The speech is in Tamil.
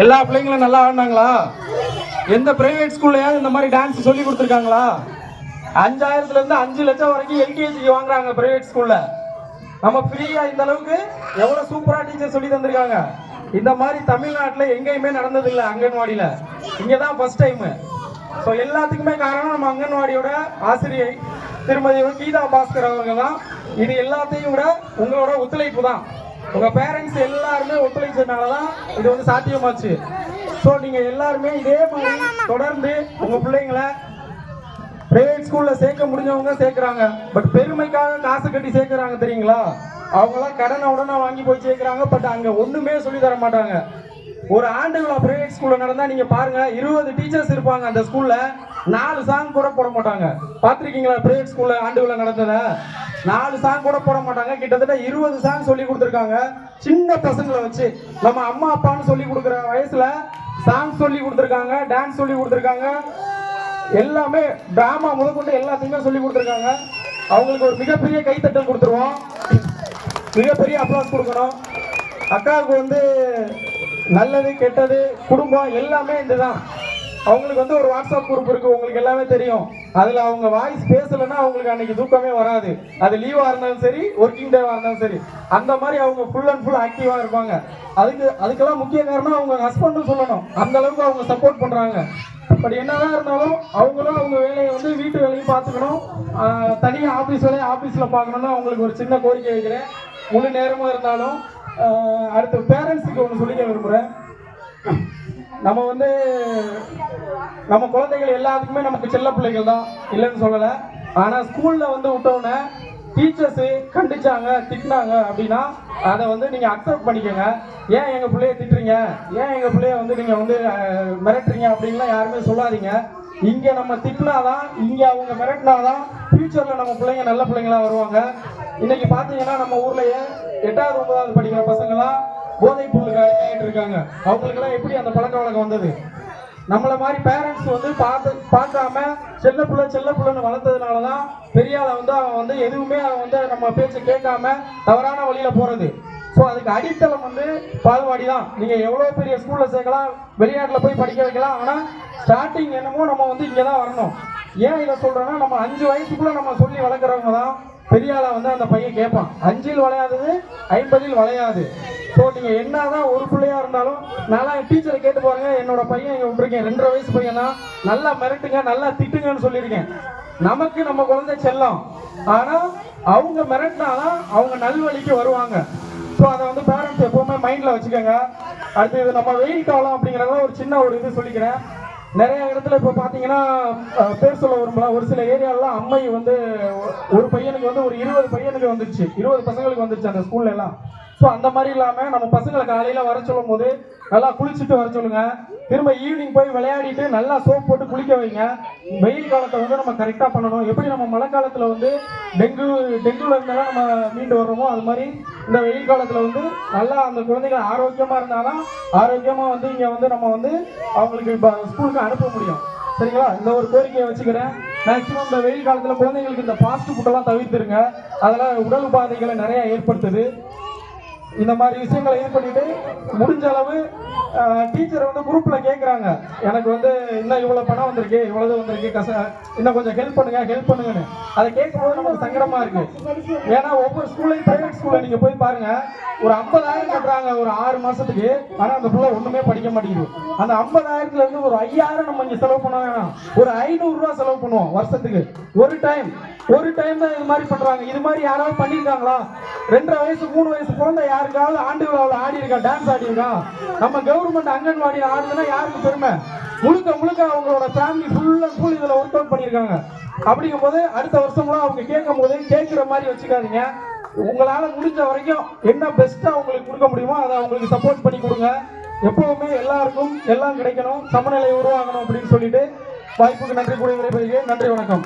எல்லா பிள்ளைங்களும் நல்லா ஆடினாங்களா? எந்த பிரைவேட் ஸ்கூல்லையாவது இந்த மாதிரி டான்ஸ் சொல்லி கொடுத்துருக்காங்களா? அஞ்சாயிரத்துல இருந்து அஞ்சு லட்சம் வரைக்கும் எல்கேஜிக்கு வாங்குறாங்க பிரைவேட் ஸ்கூல்ல நம்ம ஃப்ரீயா இந்த அளவுக்கு எவ்வளவு சூப்பரா டீச்சர் சொல்லி தந்திருக்காங்க? இந்த மாதிரி தமிழ்நாட்டுல எங்கேயுமே நடந்தது இல்லை அங்கன்வாடியில. இங்க தான் ஃபர்ஸ்ட் டைம் ஸோ எல்லாத்துக்குமே காரணம் நம்ம அங்கன்வாடியோட ஆசிரியை திருமதி கீதா பாஸ்கர் அவங்க தான் இது எல்லாத்தையும் விட உங்களோட ஒத்துழைப்பு தான் உங்க பேரண்ட்ஸ் எல்லாருமே ஒத்துழைச்சதுனால தான் இது வந்து சாத்தியமாச்சு. ஸோ நீங்க எல்லாருமே இதே மாதிரி தொடர்ந்து உங்க பிள்ளைங்களை பிரைவேட் ஸ்கூல்ல சேர்க்க முடிஞ்சவங்க சேர்க்கறாங்க. பட் பெருமைக்காக காசு கட்டி சேர்க்கறாங்க தெரியுங்களா? அவங்களாம் கடனை உடனே வாங்கி போய் சேர்க்கறாங்க. பட் அங்க ஒண்ணுமே சொல்லி தர மாட்டாங்க. ஒரு ஆண்டு விழா பிரைவேட் ஸ்கூல்ல நடந்தா நீங்க பாருங்க இருபது டீச்சர்ஸ் இருப்பாங்க அந்த ஸ்கூல்ல நாலு சாங் கூட போட மாட்டாங்க. பாத்திருக்கீங்களா பிரைவேட் ஸ்கூல்ல ஆண்டு விழா நடந்தத? நாலு சாங் கூட போட மாட்டாங்க. கிட்டத்தட்ட இருபது சாங் சொல்லி கொடுத்துருக்காங்க. சின்ன பசங்களை வச்சு. நம்ம அம்மா அப்பான்னு சொல்லி கொடுக்குற வயசுல சாங் சொல்லி கொடுத்துருக்காங்க டான்ஸ் சொல்லி கொடுத்துருக்காங்க. எல்லாமே டிராமா முதற்கொண்டு எல்லாத்தையுமே சொல்லி கொடுத்துருக்காங்க. அவங்களுக்கு ஒரு மிகப்பெரிய கைத்தட்டல் கொடுத்துருவோம். மிகப்பெரிய அப்ளாஸ் கொடுக்கணும். அக்காவுக்கு வந்து நல்லது கெட்டது குடும்பம் எல்லாமே இதுதான். அவங்களுக்கு வந்து ஒரு வாட்ஸ்அப் குரூப் இருக்கு உங்களுக்கு எல்லாமே தெரியும். அதுல அவங்க வாய்ஸ் பேசலைன்னா அவங்களுக்கு அன்னைக்கு தூக்கமே வராது. அது லீவா இருந்தாலும் சரி ஒர்க்கிங் டேவா இருந்தாலும் சரி அந்த மாதிரி அவங்க ஃபுல் அண்ட் ஃபுல் ஆக்டிவா இருப்பாங்க. அதுக்கு அதுக்கெல்லாம் முக்கிய காரணம் அவங்க ஹஸ்பண்டும் சொல்லணும். அந்த அளவுக்கு அவங்க சப்போர்ட் பண்றாங்க. பட் என்னதான் இருந்தாலும் அவங்களும் அவங்க வேலையை வந்து வீட்டு வேலையும் பார்த்துக்கணும். தனியாக ஆஃபீஸ் வேலையை ஆஃபீஸில் பார்க்கணும்னு அவங்களுக்கு ஒரு சின்ன கோரிக்கை வைக்கிறேன். முழு நேரமாக இருந்தாலும் அடுத்து பேரண்ட்ஸுக்கு ஒன்று சொல்லிக்க விரும்புகிறேன் நம்ம வந்து நம்ம குழந்தைகள் எல்லாத்துக்குமே நமக்கு செல்ல பிள்ளைகள் தான். இல்லைன்னு சொல்லலை. ஆனால் ஸ்கூலில் வந்து விட்டோன்னே டீச்சர்ஸு கண்டிச்சாங்க திட்டினாங்க அப்படின்னா அதை வந்து நீங்கள் அக்செப்ட் பண்ணிக்கோங்க. ஏன் எங்கள் பிள்ளைய திட்டுறீங்க? ஏன் எங்கள் பிள்ளைய வந்து நீங்கள் வந்து மிரட்டுறீங்க அப்படின்லாம் யாருமே சொல்லாதீங்க. இங்கே நம்ம திட்டினாதான் இங்கே அவங்க மிரட்டினாதான் ஃப்யூச்சரில் நம்ம பிள்ளைங்க நல்ல பிள்ளைங்களா வருவாங்க. இன்னைக்கு பார்த்தீங்கன்னா நம்ம ஊர்லேயே எட்டாவது ஒன்பதாவது படிக்கிற பசங்களாம் போதைப் பொருளுக்கு அடிமையாயிட்டு இருக்காங்க அவங்களுக்கெல்லாம் எப்படி அந்த பழக்க வழக்கம் வந்தது? நம்மள மாதிரி பேரண்ட்ஸ் வந்து பார்த்து பார்க்காம செல்ல புள்ள செல்ல புள்ளன்னு வளர்த்ததுனால தான் பெரிய ஆளை வந்து அவன் வந்து எதுவுமே அவன் வந்து நம்ம பேச்சு கேட்காம தவறான வழியில போறது. ஸோ அதுக்கு அடித்தளம் வந்து பால்வாடி தான். நீங்கள் எவ்வளோ பெரிய ஸ்கூலில் சேர்க்கலாம் வெளிநாட்டில் போய் படிக்க வைக்கலாம் ஆனால் ஸ்டார்டிங் என்னமோ நம்ம வந்து இங்கே தான் வரணும். ஏன் இதை சொல்கிறோன்னா நம்ம அஞ்சு வயசுக்குள்ளே நம்ம சொல்லி வளர்க்குறவங்க தான் பெரிய வந்து அந்த பையன் கேட்பான். அஞ்சில் வளையாதது ஐம்பதில் வளையாது. ஸோ நீங்க என்னதான் ஒரு பிள்ளையா இருந்தாலும் நல்லா டீச்சரை கேட்டு பாருங்க. என்னோட பையன் இங்கே விட்டுருக்கேன் ரெண்டரை வயசு பையனா. நல்லா மிரட்டுங்க நல்லா திட்டுங்கன்னு சொல்லியிருக்கேன். நமக்கு நம்ம குழந்தை செல்லம். ஆனால் அவங்க மிரட்டினாதான் அவங்க நல்வழிக்கு வருவாங்க. ஸோ அதை வந்து பேரண்ட்ஸ் எப்பவுமே மைண்டில் வச்சுக்கோங்க. அடுத்து இது நம்ம வெயில் காலம் அப்படிங்கிறத ஒரு சின்ன ஒரு இது சொல்லிக்கிறேன். நிறைய இடத்துல இப்போ பார்த்தீங்கன்னா பேர் சொல்ல விரும்பல. ஒரு சில ஏரியாலாம் அம்மை வந்து ஒரு பையனுக்கு வந்து ஒரு இருபது பையனுக்கு வந்துருச்சு. இருபது பசங்களுக்கு வந்துருச்சு அந்த ஸ்கூல்ல எல்லாம். ஸோ அந்த மாதிரி இல்லாமல் நம்ம பசங்களை காலையில் வர சொல்லும் போது நல்லா குளிச்சுட்டு வர சொல்லுங்க. திரும்ப ஈவினிங் போய் விளையாடிட்டு நல்லா சோப் போட்டு குளிக்க வைங்க. வெயில் காலத்தை வந்து நம்ம கரெக்டாக பண்ணணும். எப்படி நம்ம மழை காலத்தில் வந்து டெங்கு டெங்குல இருந்தெல்லாம் நம்ம மீண்டு வர்றோமோ அது மாதிரி இந்த வெயில் காலத்தில் வந்து நல்லா அந்த குழந்தைகள் ஆரோக்கியமாக இருந்தாலும் ஆரோக்கியமாக வந்து இங்கே வந்து நம்ம வந்து அவங்களுக்கு இப்போ ஸ்கூலுக்கு அனுப்ப முடியும். சரிங்களா? இந்த ஒரு கோரிக்கையை வச்சுக்கிறேன். மேக்ஸிமம் இந்த வெயில் காலத்தில் குழந்தைங்களுக்கு இந்த ஃபாஸ்ட் ஃபுட்டெல்லாம் தவிர்த்துருங்க. அதெல்லாம் உடல் உபாதைகளை நிறையா ஏற்படுத்துது. இந்த மாதிரி விஷயங்களை இது பண்ணிட்டு முடிஞ்ச அளவு டீச்சர் வந்து குரூப்பில் கேட்குறாங்க எனக்கு வந்து இன்னும் இவ்வளோ பணம் வந்திருக்கு இவ்வளோது வந்திருக்கு கச இன்னும் கொஞ்சம் ஹெல்ப் பண்ணுங்க ஹெல்ப் பண்ணுங்கன்னு. அதை கேட்கும்போது நமக்கு சங்கடமாக இருக்குது ஏன்னா ஒவ்வொரு ஸ்கூல்லையும் ப்ரைவேட் ஸ்கூலில் நீங்கள் போய் பாருங்கள் ஒரு ஐம்பதாயிரம் கட்டுறாங்க ஒரு ஆறு மாதத்துக்கு ஆனால் அந்த பிள்ளை ஒன்றுமே படிக்க மாட்டேங்குது. அந்த ஐம்பதாயிரத்துலேருந்து ஒரு ஐயாயிரம் நம்ம இங்கே செலவு பண்ண வேணாம். ஒரு ஐநூறுரூவா செலவு பண்ணுவோம் வருஷத்துக்கு. ஒரு டைம் ஒரு டைம் தான் இது மாதிரி பண்ணுறாங்க இது மாதிரி யாராவது பண்ணியிருக்காங்களா? ரெண்டரை வயசு மூணு வயசு குழந்தை யாருக்காவது ஆண்டு விழாவில் ஆடி இருக்கா டான்ஸ் ஆடி இருக்கா? நம்ம கவர்மெண்ட் கவர்மெண்ட் அங்கன்வாடி ஆடுதுன்னா யாருக்கு பெருமை? முழுக்க முழுக்க அவங்களோட ஃபேமிலி ஃபுல் அண்ட் ஃபுல் இதில் ஒர்க் அவுட் பண்ணியிருக்காங்க. அப்படிங்கும்போது அடுத்த வருஷம்லாம் அவங்க கேட்கும் போது கேட்குற மாதிரி வச்சுக்காதீங்க. உங்களால் முடிஞ்ச வரைக்கும் என்ன பெஸ்ட்டாக அவங்களுக்கு கொடுக்க முடியுமோ அதை அவங்களுக்கு சப்போர்ட் பண்ணி கொடுங்க. எப்பவுமே எல்லாருக்கும் எல்லாம் கிடைக்கணும். சமநிலை உருவாகணும் அப்படின்னு சொல்லிட்டு வாய்ப்புக்கு நன்றி கூடிய விரைவு நன்றி வணக்கம்.